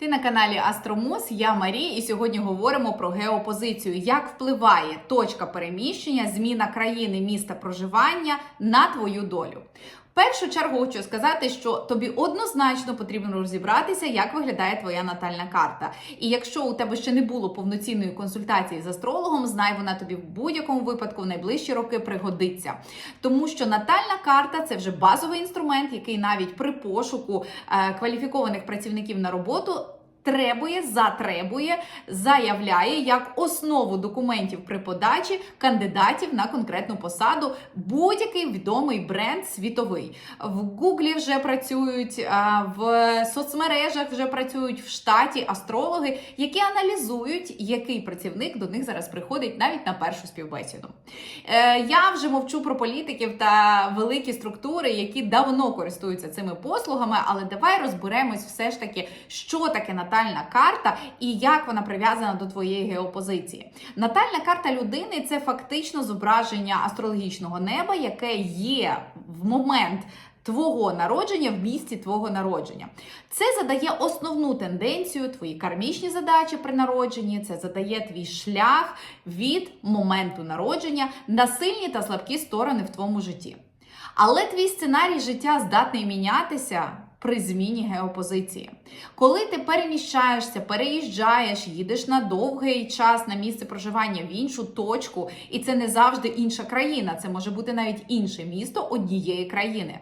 Ти на каналі Астромус, я Марі, і сьогодні говоримо про геопозицію, як впливає точка переміщення, зміна країни, міста проживання на твою долю. Першу чергу хочу сказати, що тобі однозначно потрібно розібратися, як виглядає твоя натальна карта. І якщо у тебе ще не було повноцінної консультації з астрологом, знай вона тобі в будь-якому випадку в найближчі роки пригодиться. Тому що натальна карта це вже базовий інструмент, який навіть при пошуку е, кваліфікованих працівників на роботу. Требує, затребує, заявляє як основу документів при подачі кандидатів на конкретну посаду будь-який відомий бренд світовий. В Гуглі вже працюють, в соцмережах вже працюють в штаті астрологи, які аналізують, який працівник до них зараз приходить навіть на першу співбесіду. Е, Я вже мовчу про політиків та великі структури, які давно користуються цими послугами, але давай розберемось все ж таки, що таке натальна карта і як вона прив'язана до твоєї геопозиції. Натальна карта людини це фактично зображення астрологічного неба, яке є в момент. Твого народження в місці твого народження. Це задає основну тенденцію, твої кармічні задачі при народженні, це задає твій шлях від моменту народження на сильні та слабкі сторони в твоєму житті. Але твій сценарій життя здатний мінятися при зміні геопозиції. Коли ти переміщаєшся, переїжджаєш, їдеш на довгий час на місце проживання в іншу точку, і це не завжди інша країна, це може бути навіть інше місто однієї країни.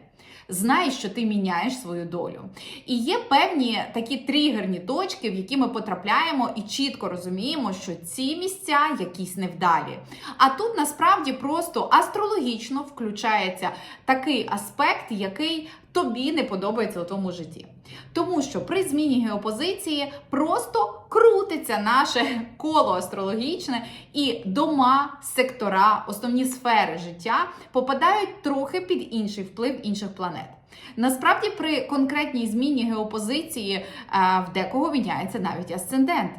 Знай, що ти міняєш свою долю. І є певні такі тригерні точки, в які ми потрапляємо, і чітко розуміємо, що ці місця якісь невдалі. А тут насправді просто астрологічно включається такий аспект, який тобі не подобається у тому житті. Тому що при зміні геопозиції просто крутиться наше коло астрологічне, і дома, сектора, основні сфери життя попадають трохи під інший вплив інших планет. Насправді, при конкретній зміні геопозиції е, в декого міняється навіть асцендент.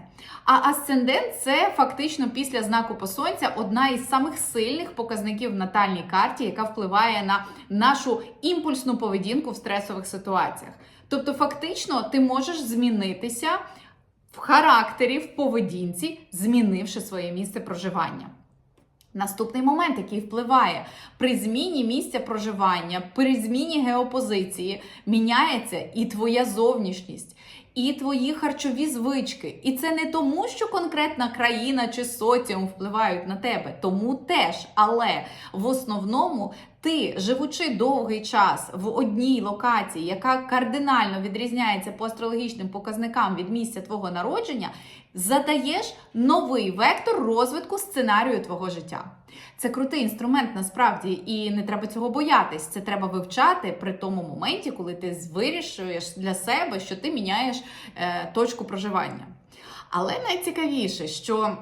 А асцендент це фактично після знаку по сонця одна із самих сильних показників в натальній карті, яка впливає на нашу імпульсну поведінку в стресових ситуаціях. Тобто, фактично, ти можеш змінитися в характері, в поведінці, змінивши своє місце проживання. Наступний момент, який впливає при зміні місця проживання, при зміні геопозиції, міняється і твоя зовнішність, і твої харчові звички. І це не тому, що конкретна країна чи соціум впливають на тебе, тому теж. Але в основному ти, живучи довгий час в одній локації, яка кардинально відрізняється по астрологічним показникам від місця твого народження, задаєш новий вектор розвитку сценарію твого життя. Це крутий інструмент насправді, і не треба цього боятись. Це треба вивчати при тому моменті, коли ти вирішуєш для себе, що ти міняєш е, точку проживання. Але найцікавіше, що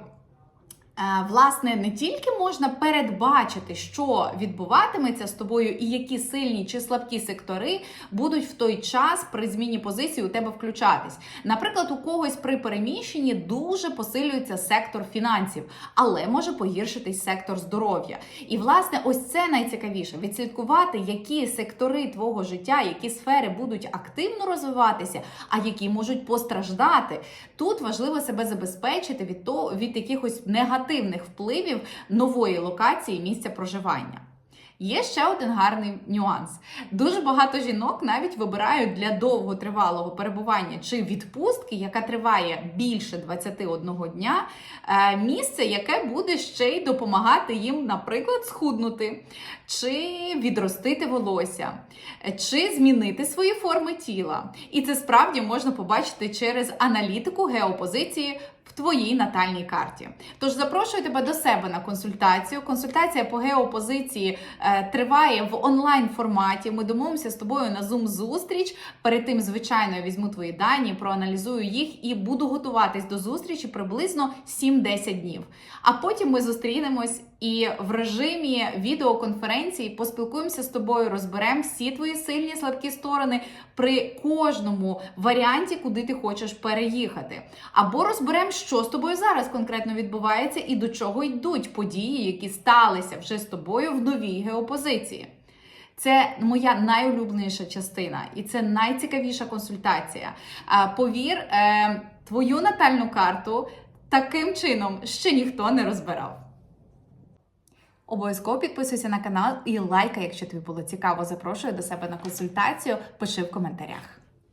Власне, не тільки можна передбачити, що відбуватиметься з тобою, і які сильні чи слабкі сектори будуть в той час при зміні позиції у тебе включатись. Наприклад, у когось при переміщенні дуже посилюється сектор фінансів, але може погіршитись сектор здоров'я. І власне, ось це найцікавіше відслідкувати, які сектори твого життя, які сфери будуть активно розвиватися, а які можуть постраждати. Тут важливо себе забезпечити від того від якихось негативних впливів нової локації місця проживання. Є ще один гарний нюанс. Дуже багато жінок навіть вибирають для довготривалого перебування чи відпустки, яка триває більше 21 дня, е, місце, яке буде ще й допомагати їм, наприклад, схуднути, чи відростити волосся, е, чи змінити свої форми тіла. І це справді можна побачити через аналітику геопозиції в твоїй натальній карті. Тож запрошую тебе до себе на консультацію. Консультація по геопозиції е, триває в онлайн форматі. Ми домовимося з тобою на Zoom зустріч. Перед тим, звичайно, я візьму твої дані, проаналізую їх і буду готуватись до зустрічі приблизно 7-10 днів. А потім ми зустрінемось і в режимі відеоконференції поспілкуємося з тобою, розберемо всі твої сильні слабкі сторони при кожному варіанті, куди ти хочеш переїхати. Або розберемо, що з тобою зараз конкретно відбувається і до чого йдуть події, які сталися вже з тобою в новій геопозиції. Це моя найулюбленіша частина, і це найцікавіша консультація. Повір, е, твою натальну карту таким чином ще ніхто не розбирав. Обов'язково підписуйся на канал і лайкай, якщо тобі було цікаво. Запрошую до себе на консультацію. Пиши в коментарях.